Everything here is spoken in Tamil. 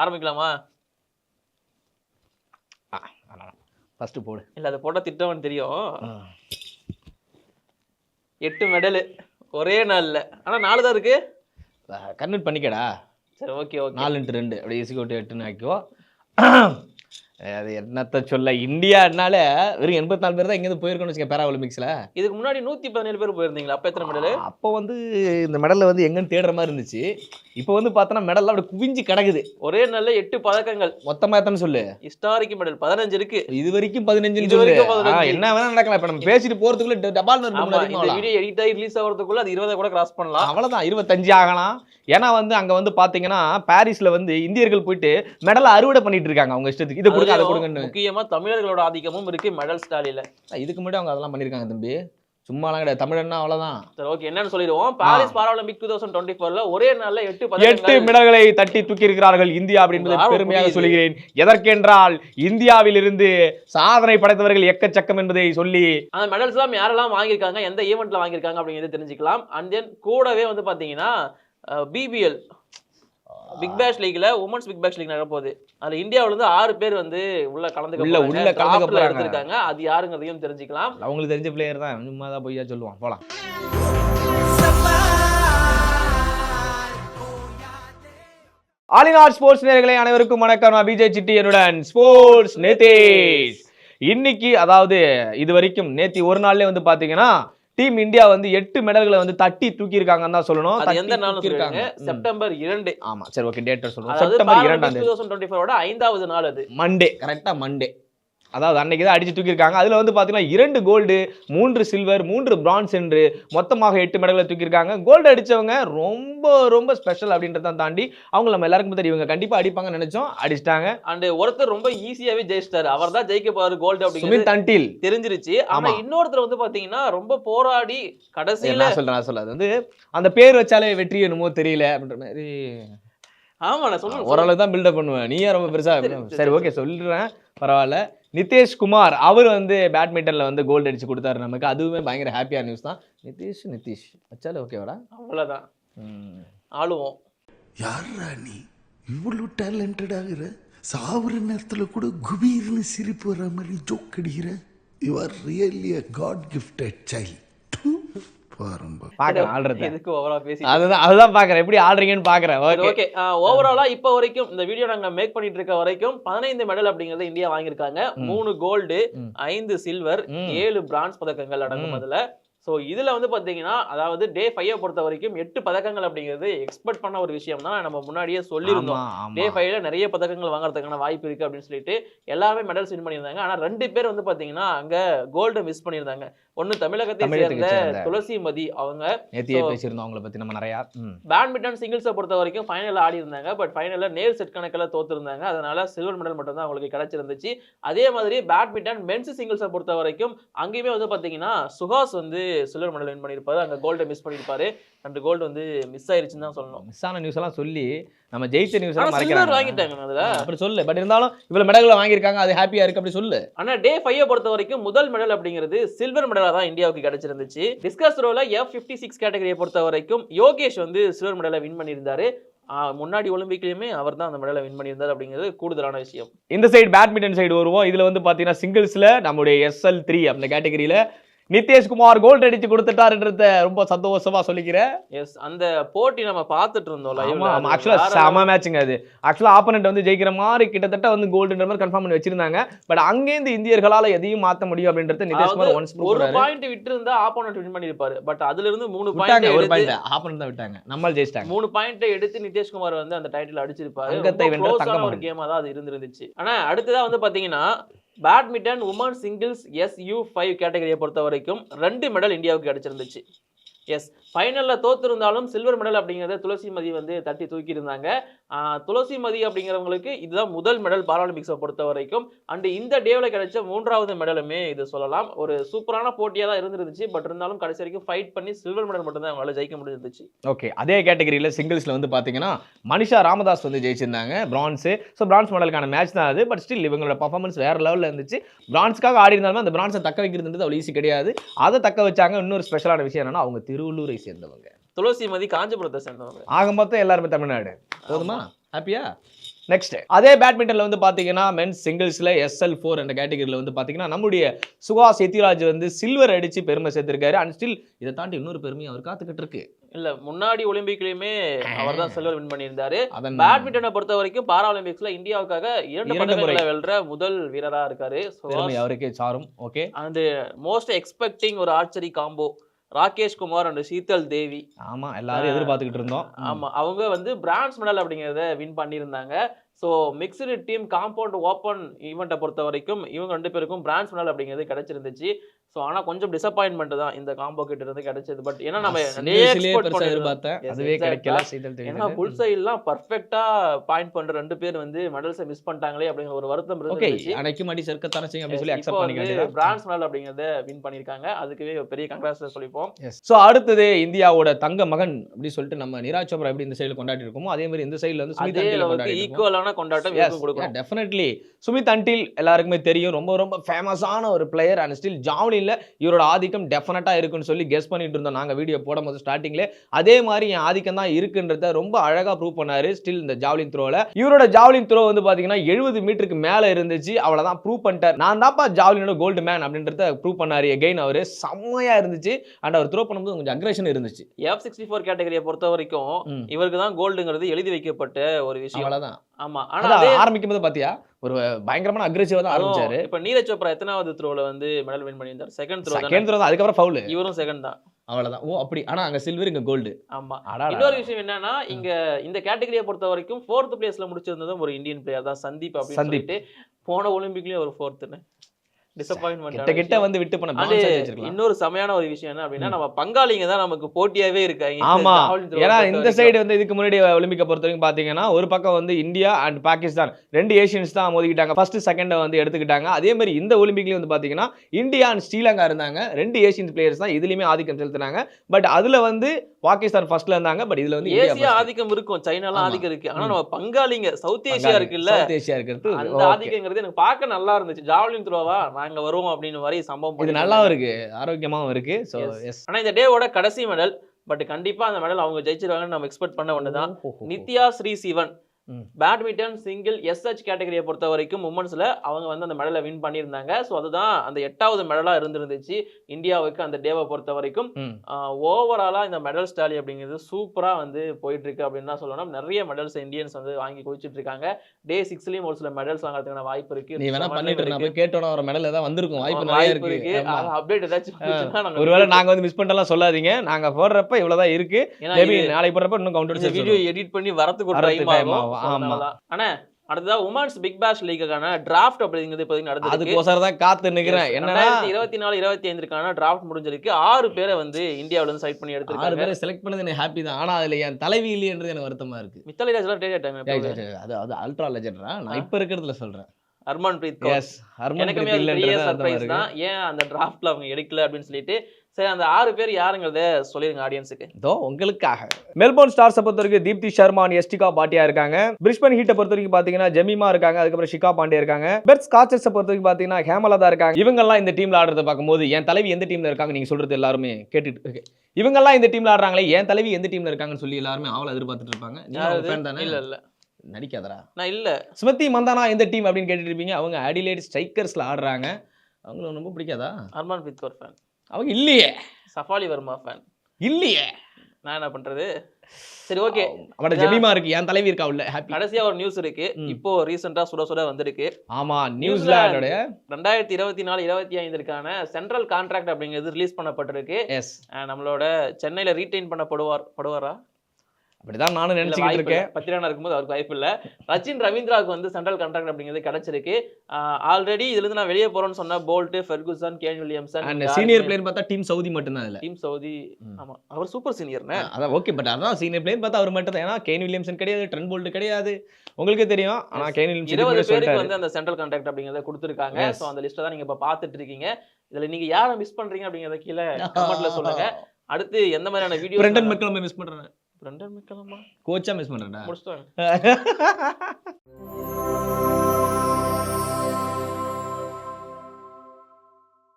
ஆரம்பிக்கலாமா? ஃபர்ஸ்ட் போடு. இல்ல அதை போட்டா திட்டவன் தெரியும். எட்டு மெடலு ஒரே நாள்ல. ஆனா நாலு தான் இருக்கு. கன்வெர்ட் பண்ணிக்கடா. சரி ஓகே ஓகே நாலு இன்ட்டு ரெண்டு. அப்படியே ஈஸி கோட்டு எட்டுன்னு ஆக்கிக்கோ. அது என்னத்த சொல்ல? இந்தியானால வெறும் எண்பத்தி நாலு பேர் தான் இங்கேருந்து போயிருக்கோம்னு வச்சுக்க பேரா ஒலிம்பிக்ஸில் இதுக்கு முன்னாடி நூத்தி பதினேழு பேர் போயிருந்தீங்களா? அப்ப எத்தனை மெடலு அப்போ வந்து இந்த மெடலில் வந்து எங்கன்னு தேடுற மாதிரி இருந்துச்சு. இப்போ வந்து பார்த்தோன்னா மெடல்லாம் அப்படி குவிஞ்சு கிடக்குது. ஒரே நாள்ல எட்டு பதக்கங்கள். மொத்தமாக எத்தனை சொல்லு? ஹிஸ்டாரிக் மெடல் பதினஞ்சு இருக்கு. இது வரைக்கும் பதினஞ்சுன்னு இது வரைக்கும் 15. ஆ, என்ன வேணா நடக்கலாம். இப்போ நம்ம பேசிட்டு போறதுக்குள்ள டபால் இந்த வீடியோ எடிட் ஆகி ரிலீஸ் ஆகிறதுக்குள்ள அது இருபதை கூட கிராஸ் பண்ணலாம். அவ்வளவுதான் இருபத்தஞ்சு ஆகலாம். ஏன்னா வந்து அங்க வந்து பாத்தீங்கன்னா பாரிஸ்ல வந்து இந்தியர்கள் போயிட்டு மெடலை அறுவடை பண்ணிட்டு இருக்காங்க. அவங்க இஷ்டத்துக்கு. இதை கொடுங்க அதை கொடுங்கன்னு. முக்கியமா தமிழர்களோட ஆதிக்கமும் இருக்கு மெடல் ஸ்டாலில இதுக்கு முன்னாடி அவங்க அதெல்லாம் பண்ணிருக்காங்க தம்பி. சும்மாலாம் கிடையாது. தமிழன்னா அவ்வளவுதான். சரி ஓகே என்னன்னு சொல்லிடுவோம். Paris Paralympic two thousand twenty ஃபோர்ல ஒரே நாள்ல எட்டு எட்டு மெடல்களை தட்டி தூக்கி இருக்கிறார்கள் இந்தியா அப்படின்றதை பெருமையாக. சொல்கிறேன். எதற்கென்றால் இந்தியாவில் இருந்து சாதனை படைத்தவர்கள் எக்கச்சக்கம் என்பதை சொல்லி அந்த மெடல்ஸ் எல்லாம் யாரெல்லாம் வாங்கியிருக்காங்க எந்த ஈவெண்ட்ல வாங்கியிருக்காங்க அப்படிங்கிறத தெரிஞ்சுக்கலாம். அண்ட் தென் கூடவே வந்து பாத்தீங்கன்னா பிபிஎல் பிக் பேஷ் லீக்ல உமன்ஸ் பிக் பேஷ் லீக் நடப்போகுது. அதுல இந்தியாவுல இருந்து ஆறு பேர் வந்து உள்ள கலந்துக்க உள்ள-. உள்ள கலந்துக்க. எடுத்திருக்காங்க. அது யாருங்கிறதையும் தெரிஞ்சுக்கலாம். அவங்களுக்கு தெரிஞ்ச பிளேயர் தான். சும்மா தான் பொய்யா சொல்லுவான். போலாம். ஆலினார் ஸ்போர்ட்ஸ் நேர்களை அனைவருக்கும் வணக்கம். நான் பிஜே சிட்டி என்னுடன் ஸ்போர்ட்ஸ் நிதேஷ் இன்னைக்கு அதாவது இது வரைக்கும் நேத்தி ஒரு நாள்லயே வந்து பாத்தீங்கன்னா டீம் இந்தியா வந்து எட்டு மெடல்களை வந்து தட்டி தூக்கி இருக்காங்கன்னு தான் சொல்லணும். எந்த நாள் தூக்கியிருக்காங்க. சொல்லுங்க ம். செப்டம்பர் இரண்டு. ஆமா. சரி ஓகே டேட் அதாவது செப்டம்பர் இரண்டாம் தேதி. தௌசண்ட் டுவெண்ட்டி ஃபோரோட ஐந்தாவது நாள் அது. மண்டே கரெக்டா மண்டே அதாவது அன்னைக்கு தான் அடிச்சு தூக்கியிருக்காங்க. அதுல வந்து பாத்தீங்கன்னா இரண்டு கோல்டு மூன்று சில்வர் மூன்று பிரான்ஸ் என்று மொத்தமாக எட்டு மெடல்களை தூக்கியிருக்காங்க. கோல்டு அடிச்சவங்க ரொம்ப ரொம்ப ஸ்பெஷல் அப்படின்றத தாண்டி அவங்க நம்ம எல்லாருக்கும் தெரியும். இவங்க கண்டிப்பா அடிப்பாங்கன்னு நினைச்சோம். அடிச்சிட்டாங்க. அண்ட் ஒருத்தர் ரொம்ப ஈஸியாவே ஜெயிச்சிட்டாரு. அவர் தான் ஜெயிக்க போறாரு கோல்டு அப்படிங்கிறது தண்டில். தெரிஞ்சிருச்சு. ஆனா ஆமா. இன்னொருத்தர் வந்து பாத்தீங்கன்னா ரொம்ப போராடி கடைசியில நான் சொல்றேன் நான் சொல்ல அது வந்து அந்த பேர் வச்சாலே வெற்றி என்னமோ தெரியல அப்படின்ற மாதிரி. ஆமா நான் சொல்லுங்க ஓரளவு தான் பில்டப் பண்ணுவேன். நீ ஏன் ரொம்ப பெருசா சரி, சரி, சரி ஓகே சொல்றேன். பரவாயில்ல. நிதேஷ் குமார் அவர் வந்து பேட்மிண்டன்ல வந்து கோல்டு அடிச்சு கொடுத்தாரு நமக்கு. அதுவுமே பயங்கர ஹாப்பியான நியூஸ் தான். நிதிஷ் நிதிஷ். வச்சாலே ஓகேவாடா அவ்வளவுதான். ஆளுவோம். யாரா நீ? இவ்வளவு டேலண்டட் ஆகுற? சாவுற நேரத்துல கூட குபீர்னு சிரிப்பு வர மாதிரி ஜோக் அடிக்கிற? You are really a god gifted child பாருங்க பாக்குறேன். ஆடுறத எதுக்கு ஓவரா பேசி அதுதான் அதுதான் பாக்குறேன். எப்படி ஆடுறீங்கன்னு பாக்குறேன். ஓகே ஓகே ஓவராலா இப்போ வரைக்கும் இந்த வீடியோ நாங்க மேக் பண்ணிட்டு இருக்க வரைக்கும் பதினைந்து மெடல் அப்படிங்கறத இந்தியா வாங்கியிருக்காங்க. மூணு கோல்டு. ஐந்து சில்வர். ஏழு பிரான்ஸ் பதக்கங்கள் அடங்கும். அதுல. சோ இதுல வந்து பாத்தீங்கன்னா அதாவது டே ஃபைவ் பொறுத்த வரைக்கும் எட்டு பதக்கங்கள் அப்படிங்கிறது எக்ஸ்பெக்ட் பண்ண ஒரு விஷயம் தான் நம்ம முன்னாடியே சொல்லியிருந்தோம். டே ஃபைவ்ல நிறைய பதக்கங்கள் வாங்குறதுக்கான வாய்ப்பு இருக்கு அப்படின்னு சொல்லிட்டு எல்லாருமே மெடல்ஸ் வின் பண்ணியிருந்தாங்க. ஆனா ரெண்டு பேர் வந்து பாத்தீங்கன்னா அங்க கோல்டு மிஸ் பண்ணியிருந்தாங்க. ஒன்னு தமிழகத்தை சேர்ந்த. துளசிமதி அவங்க. பேசியிருந்தோம் அவங்கள பத்தி நம்ம நிறையா. பேட்மிண்டன் சிங்கிள்ஸை பொறுத்த வரைக்கும் ஃபைனல் ஆடி இருந்தாங்க. பட் ஃபைனலில் நேர் செட் கணக்கில் தோத்துருந்தாங்க. அதனால சில்வர் மெடல் மட்டும் தான் அவங்களுக்கு கிடைச்சிருந்துச்சு. அதே மாதிரி பேட்மிண்டன் மென்ஸ் சிங்கிள்ஸை பொறுத்த வரைக்கும் அங்கேயுமே வந்து பார்த்தீங்கன்னா சுஹாஸ் வந்து சில்வர் மெடல் வின் பண்ணியிருப்பாரு. அங்கே கோல்டை மிஸ் பண்ணியிருப்பாரு. ரெண்டு கோல்டு வந்து மிஸ் ஆயிருச்சுன்னு தான் சொல்லணும். மிஸ் ஆன நியூஸ் எல்லாம் சொல்லி நம்ம ஜெயிச்ச நியூஸ் எல்லாம் மறைக்கிறாங்க. வாங்கிட்டாங்க அதுல. அப்படி சொல்லு. பட் இருந்தாலும் இவ்வளவு மெடல்களை வாங்கியிருக்காங்க. அது ஹாப்பியா இருக்கு அப்படி சொல்லு. ஆனா டே ஃபைவ் பொறுத்த வரைக்கும் முதல் மெடல் அப்படிங்கிறது சில்வர் மெடலா தான் இந்தியாவுக்கு கிடைச்சிருந்துச்சு. டிஸ்கஸ் ரோல எஃப் ஃபிஃப்டி சிக்ஸ் கேட்டகரியை பொறுத்த வரைக்கும் யோகேஷ் வந்து சில்வர் மெடலை வின் பண்ணியிருந்தாரு. முன்னாடி ஒலிம்பிக்லயுமே அவர் தான் அந்த மெடலை வின் பண்ணியிருந்தார் அப்படிங்கிறது கூடுதலான விஷயம். இந்த சைடு பேட்மிண்டன் சைடு வருவோம். இதுல வந்து பாத்தீங்கன்னா சிங்கிள்ஸ்ல நம்முடைய எஸ்எல் த்ரீ அந்த கேட்டகரியில நிதேஷ்குமார் கோல்ட் அடிச்சு கொடுத்துட்டாருன்றத ரொம்ப சந்தோஷமா சொல்லிக்கிறேன். எஸ் அந்த போட்டி நம்ம பார்த்துட்டு இருந்தோம் ஆக்சுவலா செம மேட்சுங்க அது. ஆக்சுவலா ஆப்போனன்ட் வந்து ஜெயிக்கிற மாதிரி கிட்டத்தட்ட வந்து கோல்டுன்ற மாதிரி கன்ஃபார்ம் பண்ணி வச்சிருந்தாங்க. பட் அங்கேருந்து இந்தியர்களால எதையும் மாத்த முடியும் அப்படின்றத நிதேஷ்குமார் ஒன்ஸ் ஒரு பாயிண்ட் விட்டு இருந்தா ஆப்போனன்ட் வின் பண்ணிருப்பாரு பட் அதுல இருந்து மூணு விட்டாங்க ஒரு பாயிண்ட் பாயிண்ட் ஆப்போனன்ட் தான் விட்டாங்க. நம்மால் ஜெயிச்சிட்டாங்க. மூணு பாயிண்ட் எடுத்து நிதேஷ்குமார் வந்து அந்த டைட்டில் அடிச்சிருப்பாரு. ஒரு கேமா தான் அது இருந்திருந்துச்சு. ஆனா அடுத்ததா வந்து பாத்தீங்கன்னா badminton women singles S U five கேட்டகரியை பொறுத்த வரைக்கும் ரெண்டு மெடல் இந்தியாவுக்கு கிடைச்சிருந்துச்சு. எஸ் ஃபைனலில் தோத்துருந்தாலும் சில்வர் மெடல் அப்படிங்கிறத துளசிமதி வந்து தட்டி தூக்கி துளசி மதி அப்படிங்கிறவங்களுக்கு இதுதான் முதல் மெடல் பாராலிம்பிக்ஸை பொறுத்த வரைக்கும். அண்டு இந்த டேவில் கிடைச்ச மூன்றாவது மெடலுமே இது சொல்லலாம். ஒரு சூப்பரான போட்டியாக தான் இருந்திருந்துச்சு. பட் இருந்தாலும் கடைசி வரைக்கும் ஃபைட் பண்ணி சில்வர் மெடல் மட்டும் தான் அவங்களால ஜெயிக்க முடிஞ்சிருந்துச்சு. ஓகே அதே கேட்டகரியில் சிங்கிள்ஸில் வந்து பார்த்தீங்கன்னா மனிஷா ராமதாஸ் வந்து ஜெயிச்சிருந்தாங்க. பிரான்ஸு ஸோ பிரான்ஸ் மெடலுக்கான மேட்ச் தான் அது. பட் ஸ்டில் இவங்களோட பர்ஃபார்மன்ஸ் வேறு லெவலில் இருந்துச்சு. பிரான்ஸ்க்காக ஆடி இருந்தாலுமே அந்த பிரான்ஸை தக்க வைக்கிறதுன்றது அவ்வளோ ஈஸி கிடையாது. அதை தக்க வச்சாங்க. இன்னொரு ஸ்பெஷலான விஷயம் என்னன்னா அவங்க திருவள்ளூரை சேர்ந்தவங்க. துளசிமதி காஞ்சிபுரத்தை சேர்ந்தவங்க. ஆக மொத்தம் எல்லாருமே தமிழ்நாடு. போதுமா? ஹாப்பியா நெக்ஸ்ட் அதே பேட்மிண்டன்ல வந்து பாத்தீங்கன்னா மென்ஸ் சிங்கிள்ஸ்ல எஸ்எல் ஃபோர் என்ற கேட்டகரியில வந்து பாத்தீங்கன்னா நம்முடைய சுகாஸ் எத்திராஜ் வந்து சில்வர் அடிச்சு பெருமை சேர்த்திருக்காரு. அண்ட் ஸ்டில் இதை தாண்டி இன்னொரு பெருமை அவர் காத்துக்கிட்டு இருக்கு இல்ல முன்னாடி ஒலிம்பிக்லயுமே அவர் தான் சில்வர் வின் பண்ணியிருந்தாரு. பேட்மிண்டனை பொறுத்த வரைக்கும் பாரா ஒலிம்பிக்ஸ்ல இந்தியாவுக்காக இரண்டு. பதக்கங்களை வெல்ற முதல் வீரரா இருக்காரு அவருக்கே சாரும். ஓகே அண்ட் மோஸ்ட் எக்ஸ்பெக்டிங் ஒரு archery combo Rakesh Kumar and Sheetal Devi. ஆமா எல்லாரும் எதிர்பார்த்துக்கிட்டு இருந்தோம். ஆமா அவங்க வந்து பிரான்ஸ் மெடல் அப்படிங்கறத வின் பண்ணியிருந்தாங்க. So mixed team compound open ஈவெண்ட்டை பொறுத்த வரைக்கும் இவங்க ரெண்டு பேருக்கும் பிரான்ஸ் மெடல் அப்படிங்கிறது கிடைச்சிருந்துச்சு. ஸோ ஆனா கொஞ்சம் டிசப்பாயின்மெண்ட் தான் இந்த காம்போ கிட்ட இருந்து கிடைச்சது. பட் ஏன்னா நம்ம ஏன்னா புல் சைட்லாம் பர்ஃபெக்டா பாயிண்ட் பண்ற ரெண்டு பேர் வந்து மெடல்ஸை மிஸ் பண்ணிட்டாங்களே அப்படிங்கிற ஒரு வருத்தம் இருந்துச்சு. அன்னைக்கு மடி சர்க்கத்தான செய்யும் அப்படின்னு சொல்லி இப்போ அக்செப்ட் பண்ணிக்க வந்து வேண்டியதா பிரான்ஸ் மெடல் அப்படிங்கறத வின் பண்ணிருக்காங்க அதுக்குவே பெரிய கங்க்ராட்ஸ் சொல்லிப்போம். ஸோ அடுத்தது இந்தியாவோட தங்க மகன் அப்படி சொல்லிட்டு நம்ம நிராஜ் சோப்ரா எப்படி இந்த சைடுல கொண்டாடி இருக்கோமோ அதே மாதிரி இந்த சைடுல வந்து சுமித் ஈக்குவலான கொண்டாட்டம் கொடுக்கணும். டெஃபினெட்லி சுமித் அண்டில் எல்லாருக்குமே தெரியும். ரொம்ப ரொம்ப ஃபேமஸான ஒரு பிளேயர் அண்ட் ஸ்டில் ஜாவ்லின்ல இவரோட ஆதிக்கம் டெஃபினட்டா இருக்குன்னு சொல்லி கெஸ் பண்ணிட்டு இருந்தோம். நாங்க வீடியோ போடும் போது ஸ்டார்டிங்ல அதே மாதிரி என் ஆதிக்கம் தான் இருக்குன்றத ரொம்ப அழகா ப்ரூவ் பண்ணாரு. ஸ்டில் இந்த ஜாவ்லின் த்ரோல இவரோட ஜாவ்லின் த்ரோ வந்து பாத்தீங்கன்னா எழுபது மீட்டருக்கு மேல இருந்துச்சு. அவ்வளவுதான் ப்ரூவ் பண்ணிட்டார். நான் தான்ப்பா ஜாவ்லினோட கோல்டு மேன் அப்படின்றத ப்ரூவ் பண்ணாரு எகைன் அவரு. செம்மையா இருந்துச்சு. அண்ட் அவர் த்ரோ பண்ணும்போது கொஞ்சம் அக்ரேஷன் இருந்துச்சு. எஃப் சிக்ஸ்டி ஃபோர் கேட்டகரியை பொறுத்த வரைக்கும். இவருக்கு தான் கோல்டுங்கிறது எழுதி வைக்கப்பட்ட ஒரு விஷயம். அவ்வளவுதான். ஆமா. ஆனா ஆரம்பிக்கும் போது பாத்தியா ஒரு பயங்கரமான அக்ரெசிவா தான் ஆரம்பிச்சாரு. இப்ப நீரஜ் சோப்ரா எத்தனாவது த்ரோல வந்து மெடல் வின் பண்ணியிருந்தார்? செகண்ட் த்ரோ செகண்ட் த்ரோ தான் அதுக்கப்புறம் ஃபவுல் இவரும் செகண்ட் தான். அவ்வளவுதான். ஓ அப்படி. ஆனா அங்க சில்வர் இங்க கோல்டு ஆமா. அடா இன்னொரு விஷயம் என்னன்னா இங்க இந்த கேட்டகரியை பொறுத்த வரைக்கும் ஃபோர்த் பிளேஸ்ல முடிச்சிருந்ததும் ஒரு இந்தியன் பிளேயர் தான் சந்தீப் அப்படின்னு. சொல்லிட்டு போன ஒலிம்பிக்லயும் ஒரு ஃபோர்த்துன்னு டிசப்பாயின்மெண்ட் கிட்ட வந்து விட்டு பண்ண இன்னொரு செமையான ஒரு விஷயம் என்ன அப்படின்னா நம்ம பங்காளிங்க தான் நமக்கு போட்டியாவே இருக்காங்க. இந்த ஆமா. ஏன்னா. சைடு வந்து இதுக்கு முன்னாடி ஒலிம்பிக்கை பொறுத்த வரைக்கும் பாத்தீங்கன்னா ஒரு பக்கம் வந்து இந்தியா அண்ட் பாகிஸ்தான். ரெண்டு ஏஷியன்ஸ் தான் மோதிக்கிட்டாங்க. ஃபர்ஸ்ட் செகண்ட் வந்து எடுத்துக்கிட்டாங்க. அதே மாதிரி இந்த ஒலிம்பிக்லயும் வந்து பாத்தீங்கன்னா இந்தியா அண்ட் ஸ்ரீலங்கா இருந்தாங்க. ரெண்டு ஏஷியன் பிளேயர்ஸ் தான் இதுலயுமே ஆதிக்கம் செலுத்தினாங்க. பட் அதுல வந்து பாகிஸ்தான் ஃபர்ஸ்ட்ல இருந்தாங்க. பட் இதுல வந்து ஏசியா ஆதிக்கம் இருக்கும். சைனாலாம். ஆதிக்கம் இருக்கு. ஆனா. நம்ம பங்காளிங்க சவுத் ஏசியா இருக்குல்ல சவுத் ஏசியா இருக்கிறது. அந்த. ஆதிக்கங்கிறது எனக்கு பார்க்க நல்லா இருந்துச்சு. ஜாவலின் த்ரோவா? நாங்க வருவோம் அப்படின்னு மாதிரி சம்பவம் இது. நல்லாவும் இருக்கு ஆரோக்கியமாவும் இருக்கு Yes. எஸ் ஆனா இந்த டேவோட கடைசி மெடல் பட் கண்டிப்பா அந்த மெடல் அவங்க ஜெயிச்சிருவாங்கன்னு நம்ம எக்ஸ்பெக்ட் பண்ண ஒண்ணுதான் Nithya Sre Sivan. Badminton single SH கேட்டகரியை பொறுத்த வரைக்கும் உமன்ஸ்ல அவங்க வந்து அந்த மெடலை வின் பண்ணியிருந்தாங்க. ஸோ அதுதான் அந்த எட்டாவது மெடலா இருந்திருந்துச்சு இந்தியாவுக்கு அந்த டேவை பொறுத்த வரைக்கும் ம். ஓவராலா இந்த மெடல் ஸ்டாலி அப்படிங்கிறது சூப்பரா வந்து போயிட்டு இருக்கு அப்படின்னு தான் சொல்லணும். நிறைய மெடல்ஸ் இந்தியன்ஸ் வந்து வாங்கி குவிச்சிட்டு இருக்காங்க டே சிக்ஸ்லயும் ஒரு சில மெடல்ஸ் வாங்குறதுக்கான வாய்ப்பு இருக்கு. கேட்டோட ஒரு மெடல் ஏதாவது வந்திருக்கும். வாய்ப்பு நிறைய வாய்ப்பு இருக்கு. அப்டேட் ஏதாச்சும் ஒருவேளை நாங்க வந்து மிஸ் பண்ணிட்டலாம் சொல்லாதீங்க. நாங்க போடுறப்ப இவ்வளவுதான் இருக்கு. நாளைக்கு போடுறப்ப இன்னும் இந்த கவுண்டர் வீடியோ எடிட் பண்ணி வரதுக்கு ஒரு டைம் ஆகும். அண்ணா அடுத்ததா உமன்ஸ் பிக் பேஷ் லீக்குக்கான டிராஃப்ட் அப்படிங்கிறது இப்போதைக்கு நடந்திருக்கு. அதுக்கோசரம் தான் காத்து நிக்கிறேன். என்னன்னா இருபத்தி நாலு இருபத்தி ஐந்துக்கான டிராஃப்ட் முடிஞ்சிருக்கு. ஆறு பேரை வந்து இந்தியாவுல இருந்து செலக்ட் பண்ணி ஆறு எடுத்திருக்காங்க. பேரை செலக்ட் பண்ணது எனக்கு ஹாப்பி தான். ஆனா அதுல என் தலைவி இல்லையன்றது எனக்கு வருத்தமா இருக்கு. மித்தலி ராஜ்லாம் டேட் ஆயிட்டாங்க அது அது அல்ட்ரா லெஜெண்ட்ரா நான் இப்ப இருக்கிறதுல சொல்றேன். ஹர்மன் பிரீத் கௌர். எஸ் ஹர்மன் எனக்குமே பெரிய சர்ப்ரைஸ் தான். ஏன் அந்த டிராஃப்ட்ல அவங்க எடுக்கல அப்படின்னு சொல்லிட்டு சரி அந்த ஆறு பேர் யாருங்கிறத சொல்லிருங்க ஆடியன்ஸுக்கு இதோ உங்களுக்காக. மெல்போர்ன் ஸ்டார்ஸை பொறுத்த வரைக்கும் தீப்தி சர்மா எஸ்டிகா பாட்டியா இருக்காங்க. பிரிஸ்பன் ஹீட்டை பொறுத்த வரைக்கும் பாத்தீங்கன்னா ஜெமிமா இருக்காங்க அதுக்கப்புறம் ஷிகா பாண்டே இருக்காங்க. பெர்த் ஸ்காச்சர்ஸை பொறுத்த வரைக்கும் பாத்தீங்கன்னா ஹேமலதா இருக்காங்க. இவங்கெல்லாம் இந்த டீம்ல ஆடுறத பார்க்கும்போது என் தலைவி எந்த டீம்ல இருக்காங்க நீங்க சொல்றது எல்லாருமே கேட்டுட்டு okay. இவங்கெல்லாம் இந்த டீம்ல ஆடுறாங்களே என் தலைவி எந்த டீம்ல இருக்காங்கன்னு சொல்லி எல்லாருமே அவளை எதிர்பார்த்துட்டு இருப்பாங்க. இல்ல இல்ல. நடிக்காதடா. நான் இல்ல. ஸ்மிருதி மந்தானா எந்த டீம் அப்படின்னு கேட்டுட்டு இருப்பீங்க. அவங்க அடிலேட் ஸ்ட்ரைக்கர்ஸ்ல ஆடுறாங்க. அவங்களுக்கு ரொம்ப பிடிக்காதா? ஹர்மன் பிரீத் கௌர் ஃபேன் அவங்க இல்லையே. சஃபாலி வர்மா ஃபேன் இல்லையே. நான் என்ன பண்றது? சரி ஓகே. அவட ஜெமிமா இருக்கு என் தலைவி இருக்கா உள்ள? ஹாப்பி கடைசியா ஒரு நியூஸ் இருக்கு. இப்போ ரீசெண்டா சுட சுட வந்திருக்கு. ஆமா நியூசிலாண்டோட ரெண்டாயிரத்தி இருபத்தி நாலு இருபத்தி ஐந்திற்கான சென்ட்ரல் கான்ட்ராக்ட் அப்படிங்கிறது ரிலீஸ் பண்ணப்பட்டிருக்கு. எஸ் நம்மளோட சென்னையில ரீடைன் பண்ணப்படுவார் படுவாரா? அப்படிதான் நானும் நினைச்சுக்கிட்டு இருக்கேன் இல்ல. பத்திரானா இருக்கும்போது அவருக்கு வாய்ப்பு இல்ல. ரச்சின் ரவீந்திராவுக்கு வந்து சென்ட்ரல் கான்ட்ராக்ட் அப்படிங்கிறது கிடைச்சிருக்கு. ஆல்ரெடி இதுல இருந்து நான் வெளியே போறேன்னு சொன்ன Boult Ferguson Kane Williamson senior player பார்த்தா டீம் சவுதி மட்டும்தான் அதுல. Team Southee. ஆமா. அவர் சூப்பர் சீனியர்னே அதான் ஓகே பட் அதான் சீனியர் பிளேயர் பார்த்தா அவர் மட்டும் தான் ஏன்னா கேன் வில்லியம்சன் கிடையாது ட்ரென் போல்ட் கிடையாது. உங்களுக்கே தெரியும். ஆனா. கேன் வில்லியம்சன் இருபது பேருக்கு. வந்து அந்த சென்ட்ரல் கான்ட்ராக்ட் அப்படிங்கறத கொடுத்துருக்காங்க. சோ அந்த லிஸ்ட்டை தான் நீங்க இப்ப பாத்துட்டு இருக்கீங்க. இதுல நீங்க யாரை மிஸ் பண்றீங்க அப்படிங்கறத கீழே கமெண்ட்ல சொல்லுங்க. அடுத்து எந்த மாதிரியான வீடியோ பிரெண்டன் மெக்கலமை மிஸ் பண்றேன் பிரண்டன் மெக்கலமா கோச்சா மிஸ் பண்றேன்டா முடிச்சிட்டாங்க